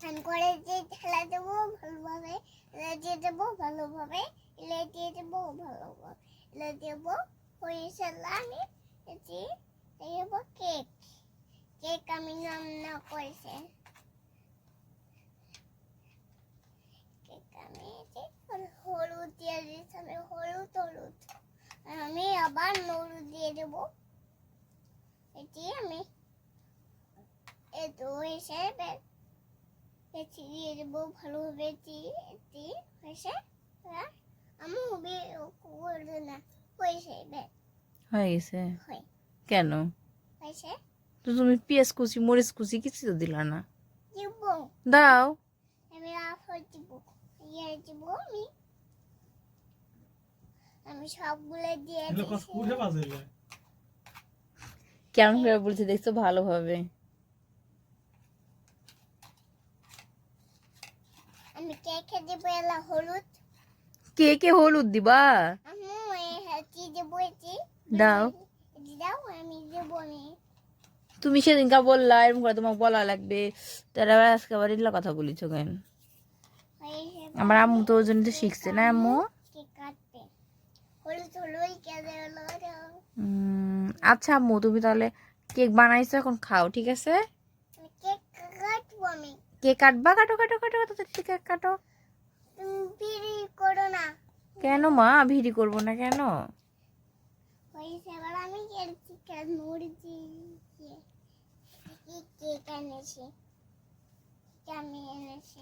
স্নান করে যে ঢেলা দেবো ভালোভাবে এলে দিয়ে দেবো ভালোভাবে এলে দিয়ে দেবো ভালোভাবে এলে দেবো হয়েছিল আমি দেবো কেক। কেক আমি রান্না করেছি। কেক আমি হলুদ দিয়ে দিয়েছি, আমি হলুদ হলুদ। আমি আবার নুন দিয়ে দেবো। এটি আমি হয়েছে এবার এটি দিয়ে দেবো ভালোভাবে হয়েছে। আমি হবে করব না হয়েছে হয়ে গেছে কেন? হয়েছে তো তুমি পেঁয়াজ কুচি মরিচ কুচি কিছু তো দিলা না। দিব দাও। আমি আফর দিব ইয়ে দিব আমি আমি সবগুলো দিয়ে দিয়েছি। কেমন করে বলতে দেখছ ভালোভাবে। আমি কেকে দিব এলা হলুদ। কে কে হলুদ দিবা? আমি এই হাতি দেবো এটি দাও। দাও আমি দেবো আমি। তুমি সেদিনকা বললা এরকম করে তোমাকে বলা লাগবে। তারা আজকে আবার এগুলো কথা বলিছো কেন? আমার আম্মু তো ওই জন্য তো শিখছে না আম্মু? কেক আচ্ছা আম্মু তুমি তাহলে কেক বানাইছো এখন খাও ঠিক আছে? কেক কেক কাটবা? কাটো কাটো কাটো কাটো তাড়াতাড়ি কেক কাটো। ভিড়ি করো না। কেন মা? ভিড়ি করব না কেন? ওই এবার আমি খেলছি কেন? মুড়ছি কে? কেক এনেছি আমি এনেছি?